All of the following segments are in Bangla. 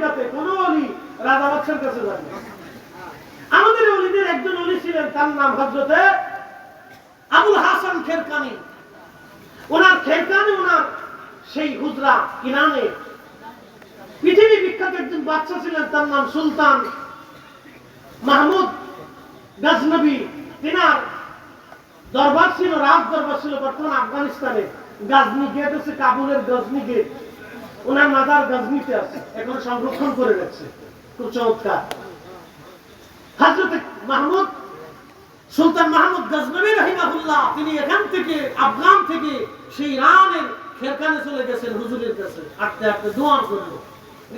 আমেরিকাতে কোন অলি রাজা বাদশার কাছে যাবে আমাদের অলিদের একজন অলি ছিলেন, তার নাম হজরতে আবুল হাসান খেরকানি। ওনার খেরকানি, ওনার সেই হুজরা ইরানে। পৃথিবী বিখ্যাত একজন বাচ্চা ছিলেন, তার নাম সুলতান মাহমুদ গাজনবী। তিনার দরবার ছিল, রাজ দরবার ছিল বর্তমান আফগানিস্তানে। গাজনি গেট আছে কাবুলের গজনি গেট। ওনার মাদার গজনিতে আছে। এখন সংরক্ষণ করে রেখেছে। খুব চমৎকার। হাজরত মাহমুদ, সুলতান মাহমুদ রহিমাহুল্লাহ, তিনি এখান থেকে, আফগান থেকে সেই খেরখানে চলে গেছেন, হুজুরের কাছে। আটতে আটতে দোয়া করল।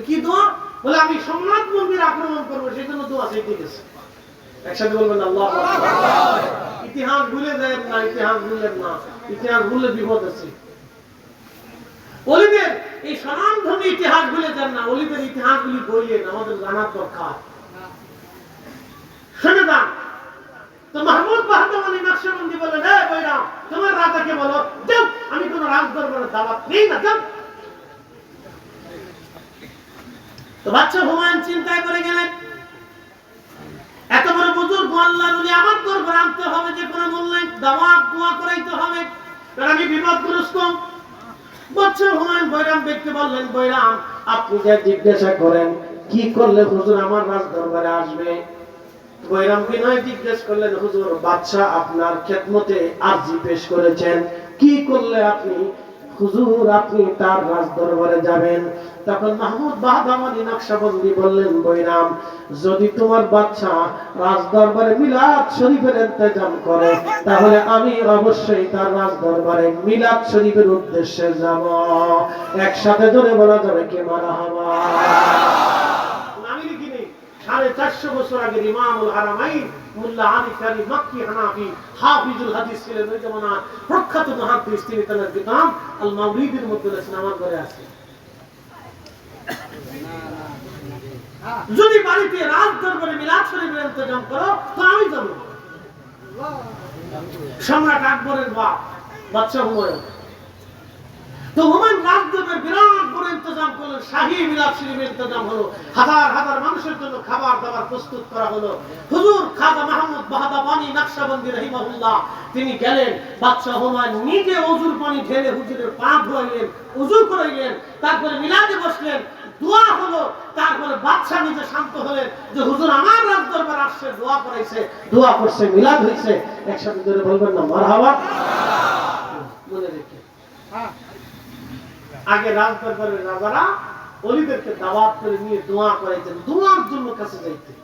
কি দোয়া? বলে, আমি সোমনাথ মন্দির আক্রমণ করব সেই জন্য দোয়া চাইতে গেছে। একসাথে বলবেন, আল্লাহ ইতিহাস ভুলে যায় না, ইতিহাস ভুলেন না। ইতিহাস ভুললে বিপদ আছে অলিদের এই সনামধর্মী ইতিহাস ভুলে যান না, অলিদের ইতিহাসগুলি বইলেন আমাদের জানার দরকার। শুনে যান। তো মাহমুদ বাহাদুর আলী নকশবন্দি বলেন হে বৈরাম, তোমার রাজাকে বলো, যাও, আমি রাজ দাওয়াত নেই না, যাও। তো বাচ্চা হুমায়ুন করে গেলেন। এত বড় বুজুর্গ আল্লাহর ওলি, আমার দরবার আনতে হবে যে কোনো করাইতে হবে। আমি বিপদগ্রস্ত। বাচ্চা হুমায়ুন বৈরাম দেখতে বললেন, বৈরাম আপনি যা জিজ্ঞাসা করেন, কি করলে হুজুর আমার রাজ দরবারে আসবে? বৈরাম বিনয় জিজ্ঞেস করলেন, হুজুর, বাদশাহ আপনার খেদমতে আর্জি পেশ করেছেন। কি করলে আপনি হুজুর, আপনি তার রাজ দরবারে যাবেন। তখন মাহমুদ বাহাদামানি নকশাবন্দি বললেন, বৈরাম, যদি তোমার বাচ্চা রাজ দরবারে মিলাদ শরীফের ইন্তজাম করে, তাহলে আমি অবশ্যই তার রাজ দরবারে মিলাদ শরীফের উদ্দেশ্যে যাব। একসাথে ধরে বলা যাবে কে মারা হবা? সাড়ে চারশো বছর ইমামুল যদি বাড়িতে রাত দরবারে মিলাদ শরীফের ইন্তজাম করো, তো আমি যাব। সম্রাট আকবরের বাচ্চা হুমায়ুন। তো হুমায়ুন রাজদেবের বিরাট বড় ইন্তজাম করলেন শাহী মিলাদ শরীফের ইন্তজাম হলো হাজার হাজার মানুষের জন্য খাবার দাবার প্রস্তুত করা হলো। হুজুর খাজা মাহমুদ বাহাদা পানি নকশাবন্দি রহিমাহুল্লাহ তিনি গেলেন বাদশাহ হুমায়ুন নিজে অজুর পানি ঢেলে হুজুরের পা ধোয়াইলেন উজু করাইলেন তারপরে মিলাদে বসলেন দোয়া হলো তারপরে বাদশাহ নিজে শান্ত হলেন যে হুজুর আমার রাজ দরবার আসছে দোয়া করাইছে দোয়া করছে মিলাদ হয়েছে একসাথে ধরে বলবেন না মারহাবা। মনে রেখে। আগে রাজ দরবারের রাজারা অলিদেরকে দাওয়াত করে নিয়ে দোয়া করাইতেন, দোয়ার জন্য কাছে যাইতেন।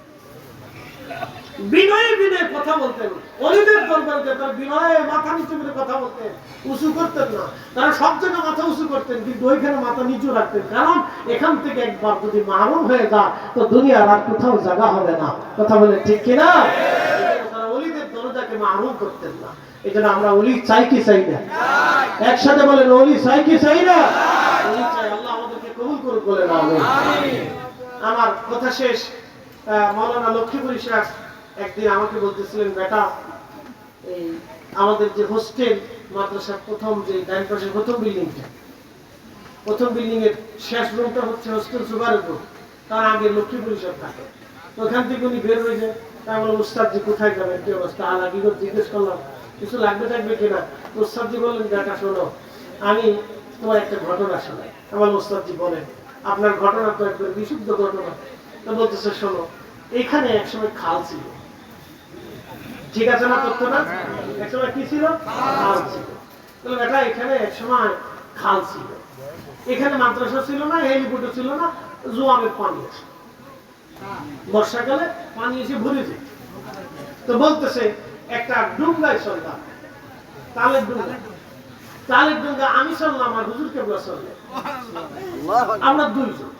বিনয়ে বিনয়ে কথা বলতেন। অলিদের দরবারে বিনয়ে মাথা নিচু করে কথা বলতেন, উঁচু করতেন না। তারা সব জায়গায় মাথা উঁচু করতেন, কিন্তু ওইখানে মাথা নিচু রাখতেন। কারণ এখান থেকে একবার যদি হয়ে তো দুনিয়ার আর কোথাও জায়গা হবে না। কথা বলে ঠিক কিনা? তারা অলিদের দরজাকে করতেন না। জন্য আমরা অলি চাই কি চাই না? একসাথে বলেন, অলি চাই কি চাই না অলি চাই আল্লাহ আমাদেরকে কবুল আমিন। আমার কথা শেষ। মৌলানা লক্ষ্মীপুরী সাহেব একদিন আমাকে বলতেছিলেন বেটা এই আমাদের যে হোস্টেল মাদ্রাসার প্রথম যে ডাইন পাশের প্রথম বিল্ডিংটা প্রথম বিল্ডিং এর শেষ রুমটা হচ্ছে হোস্টেল সুপারের রুম তার আগে লক্ষ্মীপুরী সাহেব থাকে। ওখান থেকে উনি বের হয়ে যায়। তাই বললাম উস্তাদজি কোথায় যাবেন? কি অবস্থা? আলা কি জিজ্ঞেস করলাম। কিছু লাগবে থাকবে কিনা তো উস্তাদজি বললেন বেটা শোনো আমি তোমার একটা ঘটনা শোনাই। আমার উস্তাদজি বলেন। আপনার ঘটনা তো একবার বিশুদ্ধ ঘটনা। তো বলতেছে, শোনো এখানে একসময় খাল ছিল। ঠিক আছে না তথ্যটা? একসময় কি ছিল? খাল ছিল। তাহলে বেটা, এখানে একসময় খাল ছিল। এখানে মাদ্রাসা ছিল না হেলিপোর্টও ছিল না, জোয়ারের পানি আছে। বর্ষাকালে পানি এসে ভরে যেত তো বলতেছে, একটা ডুঙ্গায় চলতাম তালের ডুঙ্গা ডুঙ্গা আমি চললাম আর হুজুর কেবলা চললে আমরা দুইজন।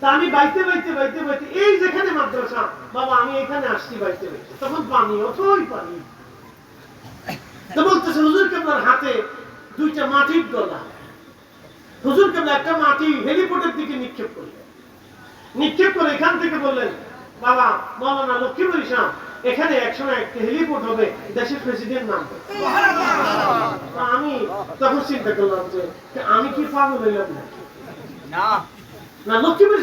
তা আমি বাইতে বাইতে বাইতে বাইতে এই যেখানে মাদ্রাসা বাবা আমি এখানে আসছি বাইতে বাইতে। তখন পানি পানি। তো বলতেছে হুজুর কেবলার হাতে দুইটা মাটির ডলা হুজুর কেবলা একটা মাটি হেলিপোর্টের দিকে নিক্ষেপ করলেন। নিক্ষেপ করে এখান থেকে বললেন বাবা মৌলানা লক্ষ্মীপুর ইসলাম এখানে একসময় একটা হেলিপোর্ট হবে দেশের প্রেসিডেন্ট নাম তখন চিন্তা করলাম যে আমি কি পাগল হইলাম না? না।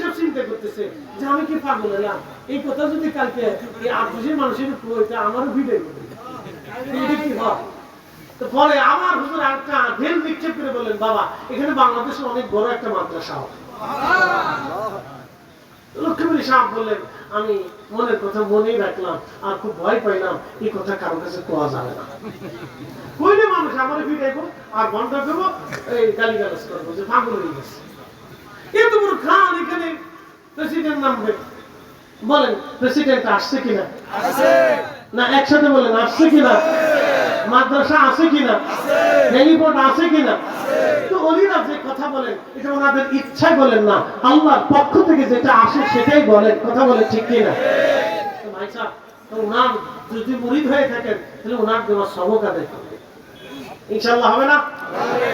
সব চিন্তা করতেছে যে আমি কি পাগল হলাম এই কথা যদি কালকে এই মানুষের উপর হইতে আমারও ভিড়ে এটা কি হয়? পরে আমার হুজুর একটা ঢেল নিক্ষেপ করে বললেন বাবা এখানে বাংলাদেশের অনেক বড় একটা মাদ্রাসা হবে। সাহেব বললেন আমি মনের কথা মনেই রাখলাম আর খুব ভয় পাইলাম এই কথা কারও কাছে কোয়া যাবে না। কইলে মানুষ আমার ফিরাইব আর বন্ধ করব এই গালি গালাজ করব যে পাগল হয়ে গেছে। এত বড় খান এখানে প্রেসিডেন্ট নামবে বলেন প্রেসিডেন্ট আসছে কিনা? না একসাথে বলেন আসছে কিনা? মাদ্রাসা আছে কিনা? হেলিপোর্ট আছে কিনা? তো অলিরা যে কথা বলেন এটা ওনাদের ইচ্ছায় বলেন না। আল্লাহর পক্ষ থেকে যেটা আসে সেটাই বলেন কথা বলেন ঠিক কিনা? তো ওনার যদি মুরিদ হয়ে থাকেন তাহলে ওনার দেওয়া সবক আদায় করবে। ইনশাল্লাহ হবে না?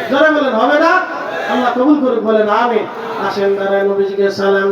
জোরে বলেন হবে না? আল্লাহ কবুল করুক বলেন আমিন। আসেন দাঁড়ায় নবীজিকে সালাম